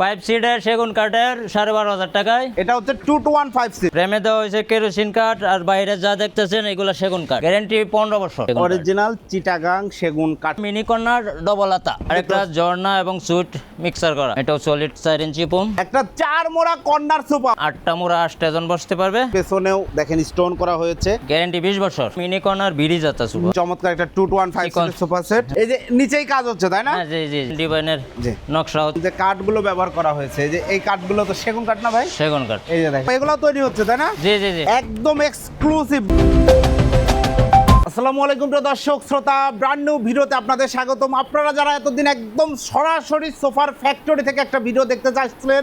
Five seater সেগুন কাঠের সাড়ে বারো হাজার টাকায়। এটা হচ্ছে two two one five six প্রেমে দেওয়া হয়েছে কেরোসিন কাঠ আর বাইরে যা দেখতেছেন এগুলো সেগুন কাঠ। গ্যারেন্টি পনেরো বছর অরিজিনাল চিটাগাং সেগুন কাঠ। মিনি কর্নার ডবল আতা। আর একটা ঝর্ণা এবং সুইট মিক্সার করা। এটাও সলিড চার ইঞ্চি পুম একটা চার মোড়া কর্নার সোফা আটটা মোড়া আটটা বসতে পারবে। পেছনেও দেখেন স্টোন করা হয়েছে। গ্যারেন্টি বিশ বছর। মিনি কর্নার বিড়ি যাতা শুভ চমৎকার একটা two two one five. Sofa set. এই যে নিচেই কাজ হচ্ছে তাই না? হ্যাঁ জি জি ডিজাইনের নকশা হচ্ছে। কাঠগুলো ব্যবহার করা হয়েছে। যে এই কাঠগুলো তো সেগুন কাঠ না ভাই? সেগুন কাঠ। এই যে দেখেন। এগুলো তৈরি হচ্ছে তাই না? জি জি জি। একদম এক্সক্লুসিভ আসসালামু আলাইকুম প্রিয় দর্শক শ্রোতা ব্র্যান্ড নিউ ভিডিওতে আপনাদের স্বাগতম। আপনারা যারা এতদিন একদম সরাসরি সোফার ফ্যাক্টরি থেকে একটা ভিডিও দেখতে চাইছিলেন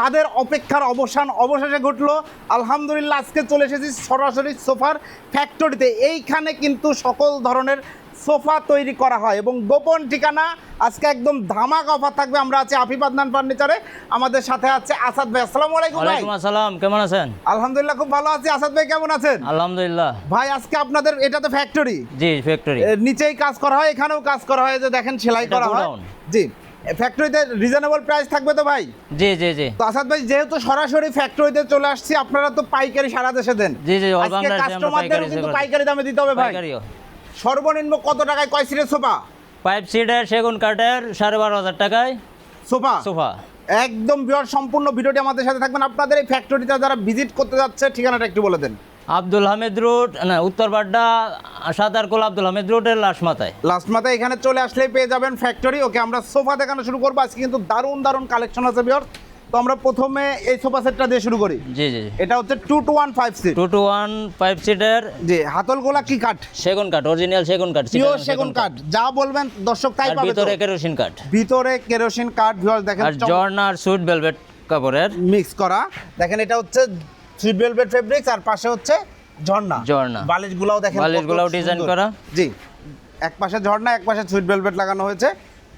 তাদের অপেক্ষার অবসান অবশেষে ঘটলো। আলহামদুলিল্লাহ আজকে চলে এসেছি সরাসরি সোফার ফ্যাক্টরিতে এইখানে কিন্তু সকল ধরনের সোফা তৈরি করা হয় এবং গোপন ঠিকানা আজকে একদম ধামাক অফার থাকবে। আমরা আছি আফিফ আদনান ফার্নিচারে। আমাদের সাথে আছে আসাদ ভাই। আসসালামু আলাইকুম ভাই। আসসালাম। কেমন আছেন? আলহামদুলিল্লাহ খুব ভালো আছি। আসাদ ভাই কেমন আছেন? আলহামদুলিল্লাহ। ভাই আজকে আপনাদের এটা তো ফ্যাক্টরি জি ফ্যাক্টরি নিচেই কাজ করা হয় এখানেও কাজ করা হয় যে দেখেন সেলাই করা হয়। জি ফ্যাক্টরিতে রিজনেবল প্রাইস থাকবে তো ভাই? জি জি জি। তো আসাদ ভাই যেহেতু সরাসরি ফ্যাক্টরিতে চলে আসছি আপনারা তো পাইকারি সারা দেশে দেন। জি, জি, কাস্টমারদেরও পাইকারি কিন্তু পাইকারি দামে দিতে হবে ভাই। পাইকারিও। সর্বনিম্ন কত টাকায় কয় সিটের সোফা? ফাইভ সিটার সেগুন কাঠের সাড়ে বারো হাজার টাকায় সোফা? সোফা। একদম বিরাট সম্পূর্ণ ভিডিওটি আমাদের সাথে থাকবেন। আপনাদের এই ফ্যাক্টরিটা যারা ভিজিট করতে যাচ্ছে ঠিকানাটা একটু বলে দেন। আব্দুল হামিদ রোড না উত্তর বাড্ডা সাদারকুল আব্দুল হামিদ রোডের লাশ মাথায়। লাস্ট মাথায় এখানে চলে আসলেই পেয়ে যাবেন ফ্যাক্টরি ওকে আমরা সোফা দেখানো শুরু করব। আজকে কিন্তু দারুণ দারুণ কালেকশন আছে বিয়র তো আমরা প্রথমে এই সোফা সেটটা দিয়ে শুরু করি। জি জি এটা হচ্ছে two two one five seat two two one five seater জি হাতলগোলা কি কাঠ? সেগুন কাঠ অরিজিনাল সেগুন কাঠ পিওর সেগুন কাঠ। যা বলবেন দর্শক তাই পাবে ভিতরে কেরোসিন কাঠ। ভিতরে কেরোসিন কাঠ ভিউয়ার দেখেন আর জর্না আর সুইট ভেলভেট কাপড়ের। মিক্স করা। দেখেন এটা হচ্ছে সুইট ভেলভেট ফেব্রিক্স আর পাশে হচ্ছে ঝর্ণা। ঝর্ণা। বালিশগুলোও দেখেন বালিশগুলোও ডিজাইন করা। জি। এক পাশে ঝর্ণা এক পাশে সুইট ভেলভেট লাগানো হয়েছে।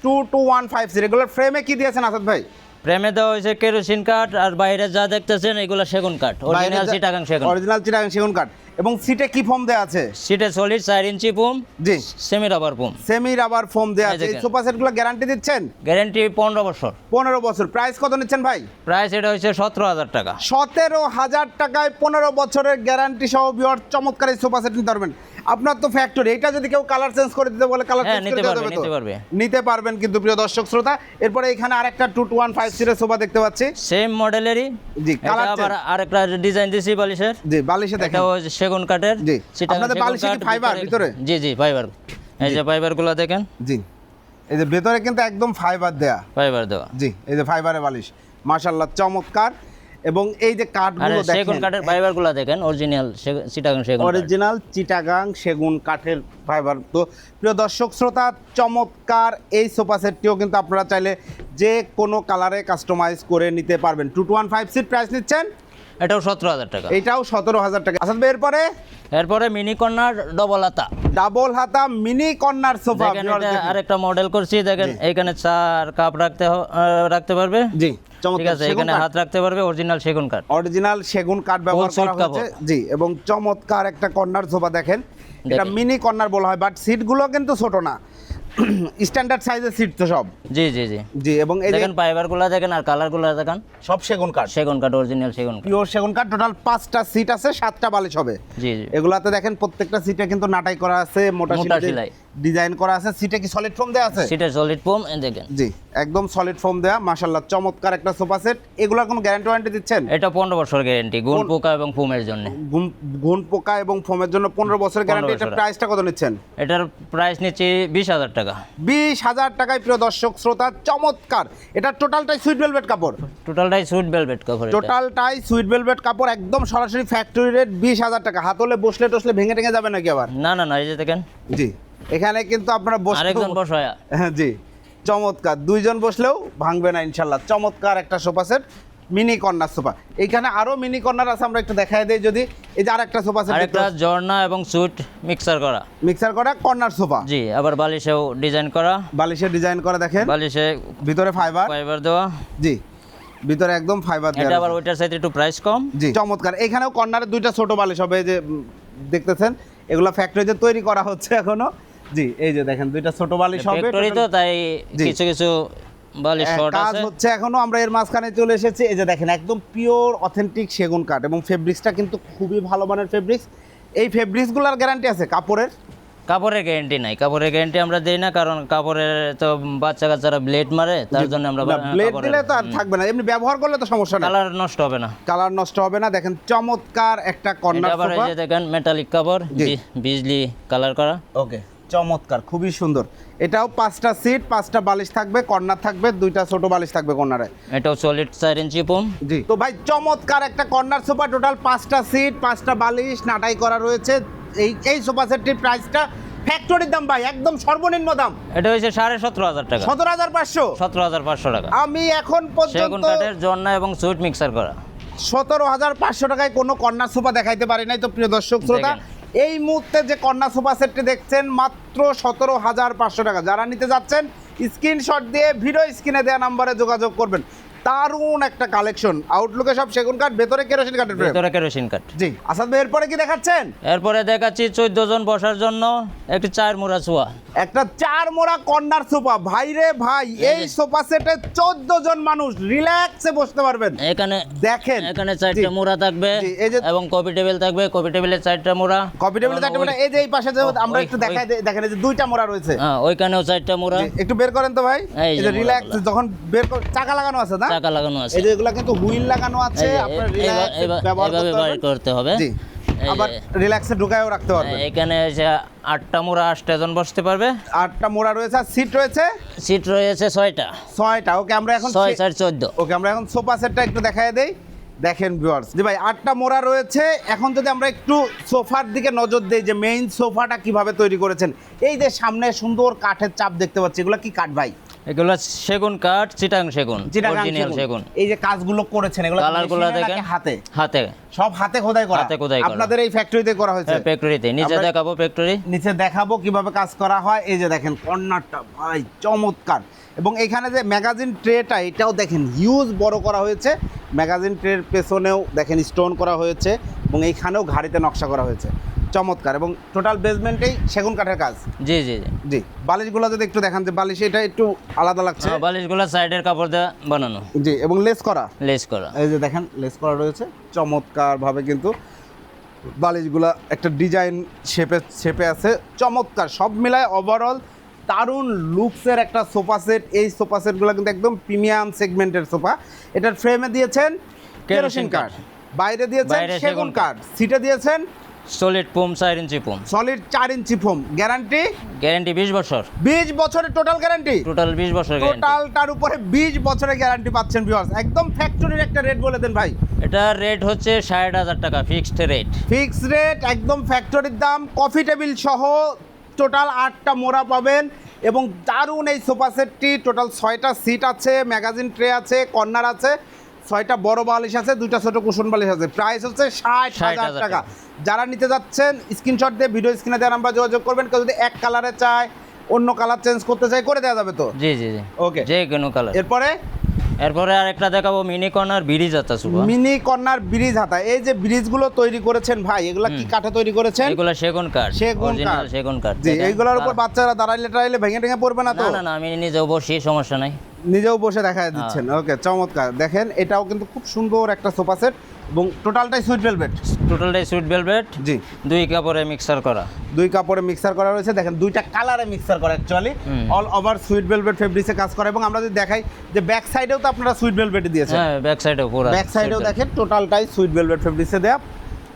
Two two one five seat এগুলোর ফ্রেমে কি দিয়েছেন আসাদ ভাই? প্রেমে দেওয়া হয়েছে কেরোসিন কাঠ আর বাইরে যা দেখতেছেন এগুলো সেগুন কাঠ। অরিজিনাল চিটাগাং সেগুন। অরিজিনাল চিটাগাং সেগুন কাঠ। এবং সিটে কি ফোম দেওয়া আছে? সিটে সলিড চার ইঞ্চি ফোম জি। Semi rubber foam semi rubber foam দেওয়া এই আছে। এই সোফা সেটগুলো গ্যারান্টি দিচ্ছেন? গ্যারান্টি পনেরো বছর। পনেরো বছর। প্রাইস কত নিচ্ছেন ভাই? প্রাইস এটা হচ্ছে সতেরো হাজার টাকা। সতেরো হাজার টাকায় পনেরো বছরের গ্যারান্টি সহ বিহর চমৎকার এই সোফা সেট নিতে পারবেন। আপনার তো ফ্যাক্টরি এটা যদি কেউ কালার চেঞ্জ করে দিতে বলে কালার হ্যাঁ, চেঞ্জ করে দেবে নিতে পারবে। নিতে পারবেন কিন্তু প্রিয় দর্শক শ্রোতা। এরপরে এখানে আরেকটা টু টু ওয়ান ফাইভ সিটের সোফা দেখতে পাচ্ছি। সেম মডেলেরই জি, colour আবার আরেকটা ডিজাইন দিছি বালিশের। জি বালিশে দেখেন। সেগুন কাঠের জি। চিটাগাং আপনাদের বালিশে কি কাঠ, ভিতরে? জি জি ফাইবার এই যে ফাইবারগুলো দেখেন। জি। এই যে ভেতরে কিন্তু একদম ফাইবার দেয়া। ফাইবার দেওয়া। জি এই যে ফাইবারে বালিশ। মাশাল্লাহ চমৎকার। এবং এই যে আর কাঠগুলো সেগুন কাঠের ফাইবারগুলো দেখেন অরিজিনাল চিটাগাং সেগুন অরিজিনাল চিটাগাং সেগুন কাঠের ফাইবার তো প্রিয় দর্শক শ্রোতা চমৎকার। এই সোফা সেটটিও কিন্তু আপনারা চাইলে যে কোনো কালারে কাস্টমাইজ করে নিতে পারবেন। Two two one five seat price নিচ্ছেন। এটাও সতেরো হাজার টাকা। এটাও সতেরো হাজার টাকা। আসাদ ভাই এরপরে? এরপরে মিনি কর্নার ডবল আতা ডাবল হাতা মিনি কর্নার সোফা আরেকটা মডেল করছি দেখেন এইখানে চার কাপ রাখতে রাখতে পারবে? জি ঠিক আছে এখানে হাত রাখতে পারবে অরিজিনাল সেগুন কাঠ অরিজিনাল সেগুন কাঠ ব্যবহার করা হয়েছে। জি এবং চমৎকার একটা কর্নার সোফা দেখেন। এটা মিনি কর্নার বলা হয় বাট সিটগুলো কিন্তু ছোট না। স্ট্যান্ডার্ড সাইজের সিট তো সব। জি জি জি। জি এবং এই দেখেন ফাইবারগুলা দেখেন আর কালারগুলা দেখেন। সব সেগুন কাঠ। সেগুন কাঠ অরিজিনাল সেগুন পিওর সেগুন কাঠ টোটাল পাঁচটা সিট আছে সাতটা বালিশ হবে। জি জি। এগুলাতে দেখেন প্রত্যেকটা সিটে কিন্তু নাটাই করা আছে মোটা সেলাই। ডিজাইন করা আছে। সিটে কি সলিড ফোম দেওয়া আছে? সিটের সলিড পোম দেখেন। জি একদম সলিড ফোম দেওয়া মাশাল্লাহ চমৎকার একটা সোফা সেট। এগুলার কোনো গ্যারান্টি ওয়ারেন্টি দিচ্ছেন? এটা পনেরো বছর গ্যারেন্টি গুণ পোকা এবং ফোমের জন্য। ঘুণ পোকা এবং ফোমের জন্য পনেরো বছরের গ্যারান্টি এটা প্রাইসটা কত নিচ্ছেন? এটার প্রাইস নিচ্ছি বিশ হাজার টাকা। বিশ হাজার টাকায় প্রিয় দর্শক শ্রোতা চমৎকার। এটা টোটালটাই সুইট ভেলভেট কাপড়। টোটালটাই সুইট ভেলভেট কাপড় টোটালটাই সুইট ভেলভেট কাপড় একদম সরাসরি ফ্যাক্টরি রেট বিশ হাজার টাকা। হাতলে বসলে টসলে ভেঙে টেঙে যাবে নাকি আবার? না না না এই যে দেখেন। জি। এখানে কিন্তু আপনারা বসে আরেকজন বসায়া। হ্যাঁ জি। চমৎকার। দুইজন বসলেও ভাঙবে না ইনশাল্লাহ। চমৎকার একটা sofa set mini corner sofa. এখানে আরও মিনি কর্নার আছে আমরা একটু দেখাই দেই যদি। এই যে আরেকটা সোফা সেট আরেকটা ঝর্ণা এবং সুইট মিক্সার করা। মিক্সার করা কর্নার সোফা। জি আবার বালিশেও ডিজাইন করা। বালিশে ডিজাইন করা দেখেন। বালিশে ভিতরে ফাইবার। ফাইবার দেওয়া। জি। ভিতরে একদম ফাইবার দেওয়া এটা আবার ওইটার সাথে একটু প্রাইস কম। জি চমৎকার। এখানেও কর্নারে দুইটা ছোট বালিশ হবে যে দেখতেছেন। এগুলো ফ্যাক্টরিতে তৈরি করা হচ্ছে এখনও। জি এই যে দেখেন দুইটা ছোট বালিশ হবে ফ্যাক্টরি তো তাই কিছু কিছু বালিশ কাজ হচ্ছে এখনও আমরা এর মাঝখানে চলে এসেছি এই যে দেখেন একদম পিওর অথেন্টিক সেগুন কাঠ এবং ফেব্রিক্সটা কিন্তু খুবই ভালো মানের ফেব্রিক্স এই ফেব্রিক্সগুলোর গ্যারান্টি আছে কাপড়ের? কাপড়ের গ্যারেন্টি নাই কাপড়ের গ্যারেন্টি আমরা দিই না কারণ কাপড়ের তো বাচ্চা কাচ্চারা ব্লেড মারে তার জন্য আমরা ব্লেড দিলে তো আর থাকবে না এমনি ব্যবহার করলে তো সমস্যা নেই। কালার নষ্ট হবে না। কালার নষ্ট হবে না দেখেন চমৎকার একটা কর্নার আবার এই যে দেখেন মেটালিক কাপড় বিজলি কালার করা। ওকে চমৎকার খুবই সুন্দর। এটাও পাঁচটা সিট পাঁচটা বালিশ থাকবে কর্নার থাকবে দুইটা ছোট বালিশ থাকবে কর্নারে। এটাও সলিড চার ইঞ্চি পুম জি। তো ভাই চমৎকার একটা কর্নার সোফা টোটাল পাঁচটা সিট পাঁচটা বালিশ নাটাই করা রয়েছে। এই এই সোফা সেটটির প্রাইসটা ফ্যাক্টরির দাম ভাই একদম সর্বনিম্ন দাম। এটা হয়েছে সাড়ে সতেরো হাজার টাকা। সতেরো হাজার পাঁচশো? সতেরো হাজার পাঁচশো টাকা। আমি এখন পর্যন্ত জন্না এবং সুইট মিক্সার করা। সতেরো হাজার পাঁচশো টাকায় কোনো কর্নার সোফা দেখাইতে পারি নাই তো প্রিয় দর্শক শ্রোতা। এই মুহূর্তে যে কন্যা সোফা সেটটি দেখছেন, মাত্র সতেরো হাজার পাঁচশো টাকা। যারা নিতে যাচ্ছেন স্ক্রিনশট দিয়ে ভিডিও স্ক্রিনে দেওয়া নাম্বারে যোগাযোগ করবেন। দারুণ একটা কালেকশন আউটলুকে সব সেগুন কাঠ ভেতরে কেরোসিন কাঠের। ভিতরে কেরোসিন কাঠ। জি। আসাদ ভাই এরপরে কি দেখাচ্ছেন? এরপরে দেখাচ্ছি চোদ্দ জন বসার জন্য একটি চার মুড়া চুয়া একটা চার মোড়া কর্নার সোফা। ভাই রে ভাই এই সোফা সেটে চোদ্দ জন মানুষ রিল্যাক্সে বসতে পারবেন। এখানে দেখেন। এখানে চারটা মুড়া থাকবে এবং কপি টেবিল থাকবে। কপি টেবিলের চারটা মুড়া। কপি টেবিলে চারটে মোড়া। এই যে এই পাশে যে আমরা একটু দেখাই দেখেন এই যে দুইটা মোড়া রয়েছে। হ্যাঁ ওইখানেও চারটা মুড়া। একটু বের করেন তো ভাই। এই যে রিল্যাক্স যখন বের কর চাকা লাগানো আছে না? চাকা? লাগানো আছে। এই যে এগুলা কিন্তু হুইল লাগানো আছে আপনার এ- রিল্যাক্স এবার- এবার- ব্যবহার এভাবে করতে বাইর করতে হবে। জি আবার রিল্যাক্সে ঢুকায়ও রাখতে পারবেন। এখানে এসে আটটা মোড়া আটটা জন বসতে পারবে। আটটা মোড়া রয়েছে আর সিট রয়েছে? সিট রয়েছে ছয়টা। ছয়টা ওকে আমরা এখন ছয় চার চোদ্দ। ওকে আমরা এখন সোফা সেটটা একটু দেখায় দেই। দেখেন ভিউয়ার্স জি ভাই আটটা মোড়া রয়েছে। এখন যদি আমরা একটু সোফার দিকে নজর দেই যে মেইন সোফাটা কীভাবে তৈরি করেছেন এই যে সামনে সুন্দর কাঠের চাপ দেখতে পাচ্ছি এগুলো কি কাঠ ভাই? এগুলো সেগুন কাঠ চিটাং সেগুন অরিজিনাল সেগুন। এই যে কাজগুলো করেছেন এগুলো কালারগুলো মেশিনে নাকি দেখেন? হাতে? হাতে। সব হাতে খোদাই করা? হাতে খোদাই করা। আপনাদের এই ফ্যাক্টরিতে করা হয়েছে? হ্যাঁ ফ্যাক্টরিতে নিচে দেখাবো ফ্যাক্টরি নিচে দেখাবো কীভাবে কাজ করা হয়। এই যে দেখেন কর্নারটা ভাই চমৎকার। এবং এখানে যে ম্যাগাজিন ট্রেটা এটাও দেখেন হিউজ বড় করা হয়েছে। ম্যাগাজিন ট্রের পেছনেও দেখেন স্টোন করা হয়েছে এবং এইখানেও ঘাড়িতে নকশা করা হয়েছে। চমৎকার এবং টোটাল বেসমেন্টেই সেগুন কাঠের কাজ। জি জি জি। জি বালিশগুলো যদি একটু দেখান যে বালিশ এটা একটু আলাদা লাগছে। হ্যাঁ, বালিশগুলো সাইডের কাপড় দিয়ে বানানো। জি এবং লেস করা। লেস করা। এই যে দেখেন লেস করা রয়েছে। চমৎকারভাবে কিন্তু বালিশগুলা একটা ডিজাইন শেপে শেপে আছে। চমৎকার সব মিলায় ওভারঅল দারুণ লুকসের একটা সোফা সেট। এই সোফা সেটগুলো কিন্তু একদম প্রিমিয়াম সেগমেন্টের সোফা। এটার ফ্রেমে দিয়েছেন কেরোসিন কাঠ। বাইরে দিয়েছেন সেগুন কাঠ। সিটে দিয়েছেন সলিড পুম চার ইঞ্চি পুম সলিড চার ইঞ্চি ফোম। গ্যারান্টি? গ্যারেন্টি বিশ বছর। বিশ বছরের টোটাল গ্যারান্টি? টোটাল বিশ বছর গ্যারেন্টি। টোটালটার উপরে বিশ বছরের গ্যারান্টি পাচ্ছেন ভিউয়ার্স একদম ফ্যাক্টরির একটা রেট বলে দেন ভাই। এটা রেট হচ্ছে ষাট হাজার টাকা ফিক্সড রেট ফিক্সড রেট একদম ফ্যাক্টরির দাম। কফি টেবিল সহ টোটাল আটটা মোড়া পাবেন এবং দারুণ এই সোফা সেটটি টোটাল ছয়টা সিট আছে ম্যাগাজিন ট্রে আছে কর্নার আছে। ছয়টা বড় বালিশ আছে দুইটা ছোট কুশন বালিশ আছে। প্রাইস হচ্ছে ষাট হাজার টাকা। যারা নিতে যাচ্ছেন স্ক্রিনশট দিয়ে ভিডিও স্ক্রিনে দেওয়া নাম্বার যোগাযোগ করবেন। কেউ যদি এক কালারে চায় অন্য কালার চেঞ্জ করতে চায় করে দেওয়া যাবে তো? জি জি জি। ওকে যে কোনো কালার এরপরে? এরপরে আরেকটা দেখাবো মিনি কর্নার ব্রিজ যাত্রা শুভ। মিনি কর্নার ব্রিজ হাতা। এই যে ব্রিজগুলো তৈরি করেছেন ভাই এগুলা কি কাঠে তৈরি করেছেন? এগুলো সেগুন কাঠ সেগুন কাঠ। সেগুন কাঠ। জি এইগুলোর উপর বাচ্চারা দাঁড়াইলে টাড়াইলে ভেঙে ভেঙে পড়বে না তো? না না আমি নিজেও বসি সমস্যা নাই। নিজেও বসে দেখা দিচ্ছেন। হ্যাঁ। ওকে চমৎকার। দেখেন এটাও কিন্তু খুব সুন্দর একটা সোফা সেট এবং টোটালটাই সুইট ভেলভেট। টোটালটাই সুইট ভেলভেট। জি। দুই কাপড়ে মিক্সার করা। দুই কাপড়ে মিক্সার করা রয়েছে। দেখেন দুইটা কালারে মিক্সার করা actually all over sweet velvet ফেব্রিক্সে কাজ করা এবং আমরা যদি দেখাই যে ব্যাক সাইডেও তো আপনারা সুইট ভেলভেটে দিয়েছেন। হ্যাঁ ব্যাক সাইডেও পুরো ব্যাক সাইডেও দেখেন টোটালটাই সুইট ভেলভেট ফেব্রিক্সে দেওয়া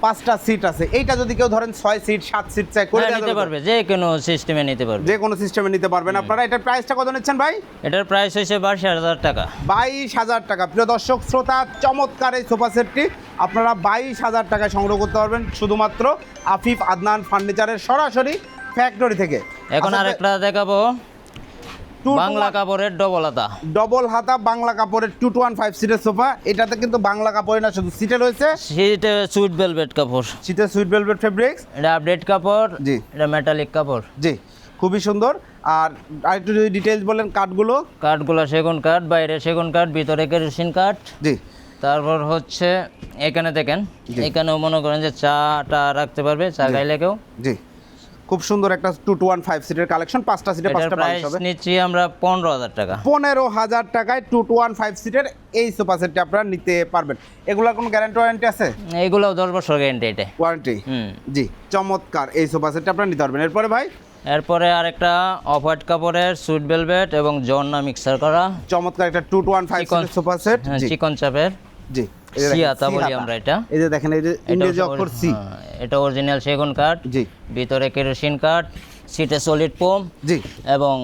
পাঁচটা সিট আছে। এইটা যদি কেউ ধরেন ছয় সিট সাত সিট চাই করে হ্যাঁ, নিতে পারবে যে কোনো সিস্টেমে নিতে পারবে। যে কোনো সিস্টেমে নিতে পারবেন। আপনারা এটার প্রাইসটা কত নিচ্ছেন ভাই? এটার প্রাইস হয়েছে বাইশ হাজার টাকা। বাইশ হাজার টাকা। প্রিয় দর্শক শ্রোতা চমৎকার এই সোফা সেটটি আপনারা বাইশ হাজার টাকায় সংগ্রহ করতে পারবেন। শুধুমাত্র আফিফ আদনান ফার্নিচারের সরাসরি ফ্যাক্টরি থেকে। এখন আচ্ছা, আরেকটা দেখাবো। বাংলা কাপড়ের ডবল আতা ডবল হাতা বাংলা কাপড়ের টু টু ওয়ান ফাইভ সিটের সোফা। এটাতে কিন্তু বাংলা কাপড়ে না শুধু সিটে রয়েছে। সিটে সুইট ভেলভেট কাপড়। সিটে সুইট ভেলভেট ফেব্রিক্স এটা আপডেট কাপড় জি। এটা মেটালিক কাপড়। জি খুবই সুন্দর। আর আরেকটু যদি ডিটেলস বলেন কাঠগুলো। কাঠগুলো সেগুন কাঠ বাইরে সেগুন কাঠ ভিতরে কেরোসিন কাঠ। জি। তারপর হচ্ছে এখানে দেখেন। এখানেও মনে করেন যে চাটা রাখতে পারবে চা। খাইলে কেউ। জি। খুব সুন্দর একটা টু টু ওয়ান ফাইভ সিটের কালেকশন পাঁচটা সিটে এটার পাঁচটা হবে। নিচ্ছি আমরা পনেরো হাজার টাকা। পনেরো হাজার টাকায় টু টু ওয়ান ফাইভ সিটের এই সোফা সেটটি আপনারা নিতে পারবেন। এগুলোর কোনো গ্যারান্টি ওয়ারেন্টি আছে? এইগুলোও দশ বছর গ্যারেন্টি এটা ওয়ারেন্টি জি চমৎকার এই সোফা সেটটা আপনারা নিতে পারবেন। এরপরে ভাই? এরপরে আরেকটা অফ হোয়াইট কাপড়ের সুইট ভেলভেট এবং জর্না মিক্সার করা। চমৎকার একটা two two one five sofa set জি। চিকন চাপের। জি। সিয়াতা বলি আমরা এটা। এই যে দেখেন এই যে ইংরেজি অক্ষর সি। হ্যাঁ, এটা অরিজিনাল সেগুন কাঠ জি। ভিতরে কেরোসিন কাঠ সিটে সলিড পোম জি। এবং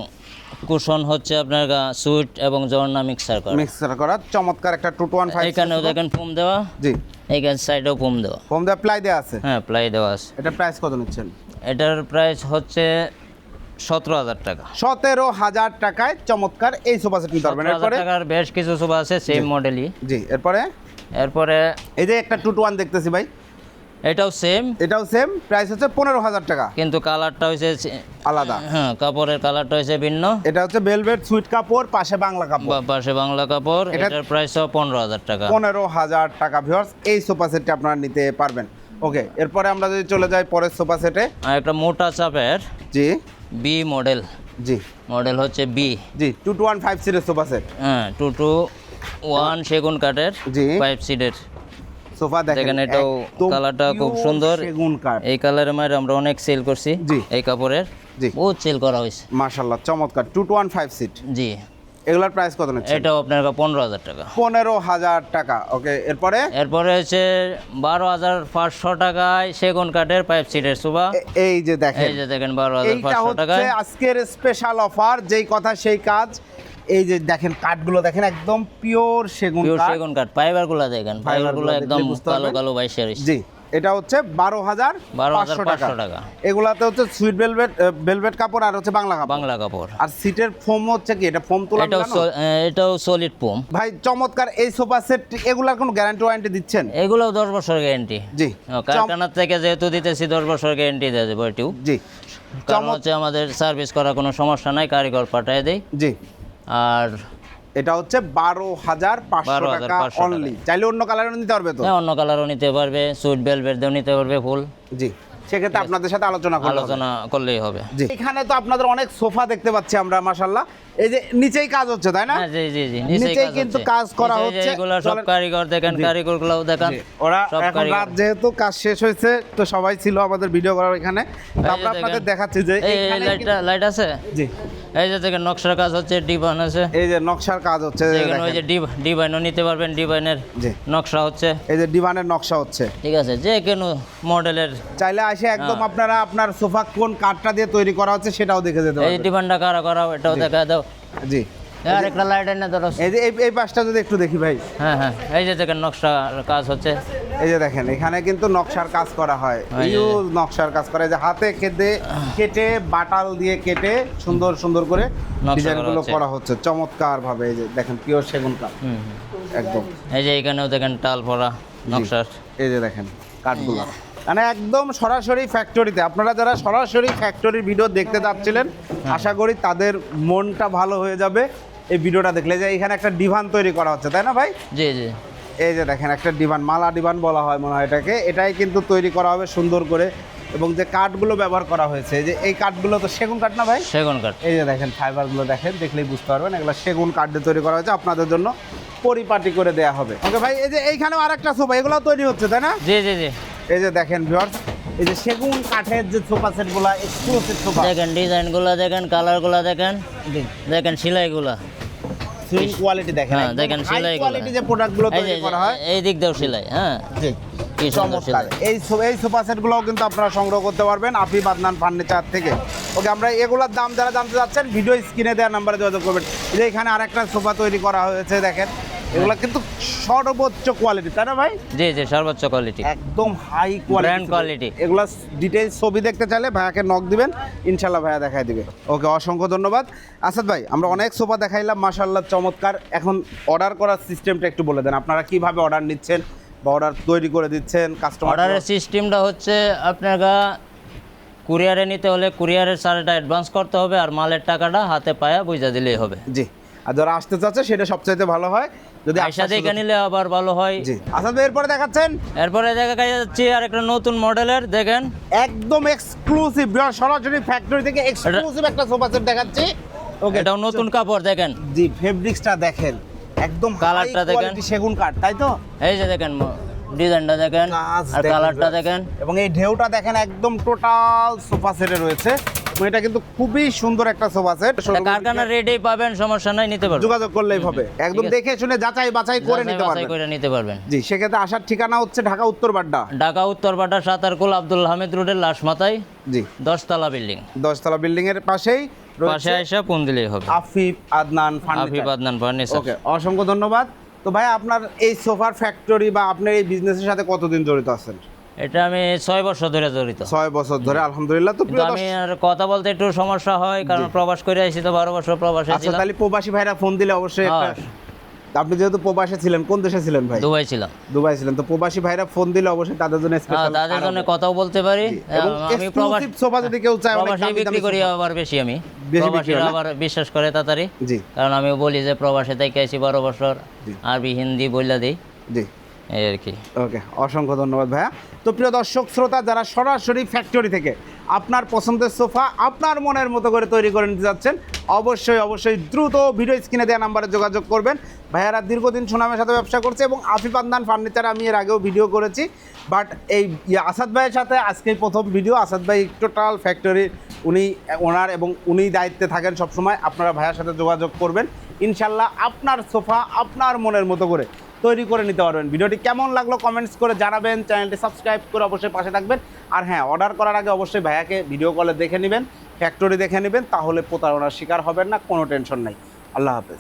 কুশন হচ্ছে আপনার সুইট এবং জর্না মিক্সার করা। মিক্সার করা চমৎকার একটা টু ওয়ান ফাইভ এখানেও দেখেন ফোম দেওয়া। জি। এইখান সাইডেও ফোম দেওয়া। হোম দেওয়া প্লাই দেওয়া আছে? হ্যাঁ প্লাই দেওয়া আছে। এটা প্রাইস কত নিচ্ছেন? এটার প্রাইস হচ্ছে সতেরো হাজার টাকা। সতেরো হাজার টাকায় চমৎকার এই সোফা সেট নিতে পারবেন। এরপরে টাকার বেশ কিছু সোফা আছে সেম মডেলই জি এরপরে? এরপরে এই যে একটা টু টু ওয়ান দেখতেছি ভাই। এটাও সেম এটাও সেম প্রাইস হচ্ছে পনেরো হাজার টাকা। কিন্তু কালারটা হয়েছে আলাদা। হ্যাঁ কাপড়ের কালারটা হয়েছে ভিন্ন। এটা হচ্ছে বেলভেট সুইট কাপড় পাশে বাংলা কাপড়। পাশে বাংলা কাপড় এটা- এটার প্রাইসও পনেরো হাজার টাকা। পনেরো হাজার টাকা ভিউয়ার্স এই সোফা সেটটি আপনারা নিতে পারবেন। ওকে এরপরে আমরা যদি চলে যাই পরের সোফা সেটে আর একটা মোটা চাপের জি। বি মডেল জি। মডেল হচ্ছে বি জি টু টু ওয়ান ফাইভ সিটের সোফা সেট হ্যাঁ টু টু ওয়ান সেগুন কাঠের। ফাইভ সিটের সোফা দেখেন এটাও কালারটা খুব সুন্দর। সেগুন কাঠ। এই কালারের মায়ের আমরা অনেক সেল করছি। এই কাপড়ের। জি। বহুত সেল করা হয়েছে। মাশাল্লাহ চমৎকার। Two two one five seat জি। এগুলোর প্রাইস কত নিচ্ছে এটাও আপনার পনেরো হাজার টাকা। পনেরো হাজার টাকা। ওকে এরপরে? এরপরে হচ্ছে বারো হাজার পাঁচশো টাকায় সেগুন কাঠের পাইপ সিটের সুবা এই যে দেখেন। এই যে দেখেন বারো হাজার পাঁচশো টাকায়। আজকের স্পেশাল অফার যেই কথা সেই কাজ। এই যে দেখেন কাঠগুলো দেখেন একদম পিওর সেগুন পিওর সেগুন কাঠ ফাইবারগুলা দেখেন ফাইবারগুলো একদম কালো কালো বাইশে জি এটা হচ্ছে বারো হাজার 12,500 পাঁচশো টাকা। এগুলাতে হচ্ছে সুইট ভেলভেট ভেলভেট কাপড় আর হচ্ছে বাংলা কাপড়। বাংলা কাপড়। আর সিটের ফোম হচ্ছে কি? এটা ফোম তোলা এটাও এটাও সলিড পোম ভাই চমৎকার। এই সোফা সেট এগুলার কোনো গ্যারান্টি ওয়ারেন্টি দিচ্ছেন? এগুলোও দশ বছর গ্যারেন্টি জি। কারখানার থেকে যেহেতু দিতেছি দশ বছর গ্যারেন্টি দিয়ে দেবো এটিও। জি। কারণ হচ্ছে আমাদের সার্ভিস করার কোনো সমস্যা নাই কারিগর পাঠিয়ে দেয় জি। আর এটা হচ্ছে বারো হাজার পাঁচশো টাকা। অনলি চাইলে অন্য কালারও নিতে পারবে তো? হ্যাঁ, অন্য কালারও নিতে পারবে সুইট বেলভেট দিয়েও নিতে পারবে ফুল জি সেক্ষেত্রে আপনাদের সাথে আলোচনা আলোচনা করলেই হবে। এখানে তো আপনাদের অনেক সোফা দেখতে পাচ্ছি আমরা মাশাল্লাহ এই যে নিচেই কাজ হচ্ছে তাই না? হ্যাঁ জি জি জি নিচেই কিন্তু কাজ করা হচ্ছে। এগুলো সব কারিগর দেখেন জি। কারিগর গুলাও দেখান ওরা এখন রাত যেহেতু কাজ শেষ হয়েছে তো সবাই ছিল আমাদের ভিডিও করার এখানে। এই আমরা আপনাদের দেখাচ্ছি যে এই লাইটটা লাইট আছে? জি। এই যে দেখেন নকশার কাজ হচ্ছে ডিভাইন আছে। এই যে নকশার কাজ হচ্ছে এই যে যেখানে ওই যে ডিভাইনও নিতে পারবেন ডিভাইনের নকশা হচ্ছে। এই যে ডিভানের নকশা হচ্ছে। ঠিক আছে যে কোনো মডেলের চাইলে আসে একদম হ্যাঁ। আপনারা আপনার সোফা কোন কাঠটা দিয়ে তৈরি করা হচ্ছে সেটাও দেখে যেতে এই পারবেন। ডিভাইনটা কারা করা এটাও দেখা দাও। জি। আর একটা লাইট এনে ধরো। এই যে এই এই পাশটা যদি একটু দেখি ভাই। হ্যাঁ হ্যাঁ এই যে দেখেন নকশা কাজ হচ্ছে। এই যে দেখেন এখানে কিন্তু নকশার কাজ করা হয়। এই যে- ইউজ নকশার কাজ করে। যে হাতে কেটে কেটে বাটাল দিয়ে কেটে সুন্দর সুন্দর করে ডিজাইনগুলো করা হচ্ছে। চমৎকার ভাবে এই যে দেখেন পিওর সেগুন কাঠ। একদম। এই যে এখানেও দেখেন টাল পরা নকশার। এই যে দেখেন কাঠগুলো। মানে একদম সরাসরি ফ্যাক্টরিতে আপনারা যারা সরাসরি ফ্যাক্টরির ভিডিও দেখতে যাচ্ছিলেন হ্যাঁ। আশা করি তাদের মনটা ভালো হয়ে যাবে এই ভিডিওটা দেখলে। যে এখানে একটা ডিভান তৈরি করা হচ্ছে তাই না ভাই? জি জি। এই যে দেখেন একটা ডিভান মালা ডিভান বলা হয় মনে হয় এটাকে। এটাই কিন্তু তৈরি করা হবে সুন্দর করে। এবং যে কাঠগুলো ব্যবহার করা হয়েছে যে এই কাঠগুলো তো সেগুন কাঠ না ভাই? সেগুন কাঠ। এই যে দেখেন ফাইবারগুলো দেখেন দেখলেই বুঝতে পারবেন। এগুলো সেগুন কাঠ দিয়ে তৈরি করা হয়েছে আপনাদের জন্য পরিপাটি করে দেয়া হবে। ওকে ভাই এই যে এইখানেও আরেকটা সোফা এগুলো তৈরি হচ্ছে তাই না? জি জি জি। এই যে দেখেন ভিউয়ার্স এই যে সেগুন কাঠের যে সোফা সেটগুলো এক্সক্লুসিভ সোফা দেখেন ডিজাইনগুলো দেখেন কালারগুলো দেখেন দেখেন সেলাইগুলা। সুইং কোয়ালিটি দেখেন হ্যাঁ, দেখেন সেলাইগুলো। কোয়ালিটি যে প্রোডাক্টগুলো তৈরি করা হয়। এই দিক দাও সেলাই হ্যাঁ। জি কি সুন্দর সেলাই। এই এই সোফা সেটগুলোও কিন্তু আপনারা সংগ্রহ করতে পারবেন আফিফ আদনান ফার্নিচার থেকে। ওকে আমরা এগুলোর দাম যারা জানতে চাচ্ছেন ভিডিও স্ক্রিনে দেওয়া নাম্বারে যোগাযোগ করবেন। যে এখানে আরেকটা সোফা তৈরি করা হয়েছে দেখেন। এগুলো কিন্তু সর্বোচ্চ কোয়ালিটি তাই না ভাই? জি জি সর্বোচ্চ কোয়ালিটি একদম হাই কোয়ালিটি quality। এগুলো ডিটেইলস ছবি দেখতে চাইলে ভাইয়াকে নক দিবেন ইনশাল্লাহ ভাইয়া দেখাই দিবে। ওকে অসংখ্য ধন্যবাদ। আসাদ ভাই আমরা অনেক সোফা দেখাইলাম মাশাল্লাহ চমৎকার। এখন অর্ডার করার সিস্টেমটা একটু বলে দেন আপনারা কীভাবে অর্ডার নিচ্ছেন বা অর্ডার তৈরি করে দিচ্ছেন কাস্টমার অর্ডারের সিস্টেমটা হচ্ছে আপনারা কুরিয়ারে নিতে হলে কুরিয়ারের চার্জটা অ্যাডভান্স করতে হবে আর মালের টাকাটা হাতে পায়া বুঝা দিলেই হবে। জি আর যারা আসতে চাচ্ছে সেটা সবচাইতে ভালো হয়। যদি আয়সা দেখে নিলে আবার ভালো হয়। জি। আসাদ ভাই এরপরে দেখাচ্ছেন। এরপরে দেখা যাচ্ছে আর একটা নতুন মডেলের দেখেন। একদম এক্সক্লুসিভ সরাসরি ফ্যাক্টরি থেকে এক্সক্লুসিভ একটা সোফা সেট দেখাচ্ছি। ওকে এটাও নতুন কাপড় দেখেন। জি ফেব্রিক্সটা দেখেন। একদম কালারটা দেখেন। সেগুন কাঠ তাই তো? এই যে দেখেন ডিজাইনটা দেখেন। আর কালারটা দেখেন। এবং এই ঢেউটা দেখেন একদম টোটাল সোফা সেটে রয়েছে। এটা কিন্তু খুবই সুন্দর একটা সোফা সেট। কারখানা রেডি পাবেন সমস্যা নাই নিতে পারবেন। যোগাযোগ করলেই হবে। একদম দেখে শুনে যাচাই বাছাই করে নিতে পারবেন। করে নিতে পারবেন। জি সেক্ষেত্রে আসার ঠিকানা হচ্ছে ঢাকা উত্তর বাড্ডা। ঢাকা উত্তরপাটা সাতারকুল আব্দুল হামিদ রোডের লাশ মাথায় জি। দশতলা বিল্ডিং। দশতলা বিল্ডিং এর পাশেই পাশে ফোন দিলেই হবে। আফিফ আদনান আফিফ আদনান ফার্নিচার ওকে অসংখ্য ধন্যবাদ। তো ভাই আপনার এই সোফার ফ্যাক্টরি বা আপনার এই বিজনেসের সাথে কতদিন জড়িত আছেন? এটা আমি ছয় বছর ধরে জড়িত। ছয় বছর ধরে আলহামদুলিল্লাহ। তো আমি আর কথা বলতে একটু সমস্যা হয় কারণ প্রবাস করে আইছি তো বারো বছর প্রবাসে আচ্ছা তাহলে প্রবাসী ভাইরা ফোন দিলে অবশ্যই আপনি যেহেতু প্রবাসে ছিলেন কোন দেশে ছিলেন ভাই? দুবাই ছিলাম। দুবাই ছিলেন তো প্রবাসী ভাইরা ফোন দিলে অবশ্যই তাদের জন্য হ্যাঁ স্পেশাল তাদের জন্য কথাও বলতে পারি। আমি প্রবাস সোফা যদি কেউ চায় অনেক দামি বিক্রি করি আবার বেশি আমি। প্রবাসীরা আবার বিশ্বাস করে তাড়াতাড়ি। জি। কারণ আমি বলি যে প্রবাসে থেকে আসি বারো বছর। আরবি হিন্দি বইলা দিই। জি। এই আর কি। ওকে অসংখ্য ধন্যবাদ ভাইয়া। তো প্রিয় দর্শক, শ্রোতা, যারা সরাসরি ফ্যাক্টরি থেকে আপনার পছন্দের সোফা আপনার মনের মতো করে তৈরি করে নিতে যাচ্ছেন, অবশ্যই অবশ্যই দ্রুত ভিডিও স্ক্রিনে দেওয়া নাম্বারে যোগাযোগ করবেন। ভাইয়ারা দীর্ঘদিন সুনামের সাথে ব্যবসা করছে এবং আফিফ আন্দান ফার্নিচার আমি এর আগেও ভিডিও করেছি। বাট এই আসাদ ভাইয়ের সাথে আজকে প্রথম ভিডিও আসাদ ভাই টোটাল ফ্যাক্টরি উনি, ওনার এবং উনি দায়িত্বে থাকেন সবসময়। আপনারা ভাইয়ার সাথে যোগাযোগ করবেন। ইনশাল্লাহ আপনার সোফা আপনার মনের মতো করে তৈরি করে নিতে পারবেন। ভিডিওটি কেমন লাগল কমেন্টস করে জানাবেন। চ্যানেলটি সাবস্ক্রাইব করে অবশ্যই পাশে থাকবেন। আর হ্যাঁ অর্ডার করার আগে অবশ্যই ভাইয়াকে ভিডিও কলে দেখে নেবেন ফ্যাক্টরি দেখে নেবেন, তাহলে প্রতারণার শিকার হবেন না, কোনো টেনশন নাই। আল্লাহ হাফেজ।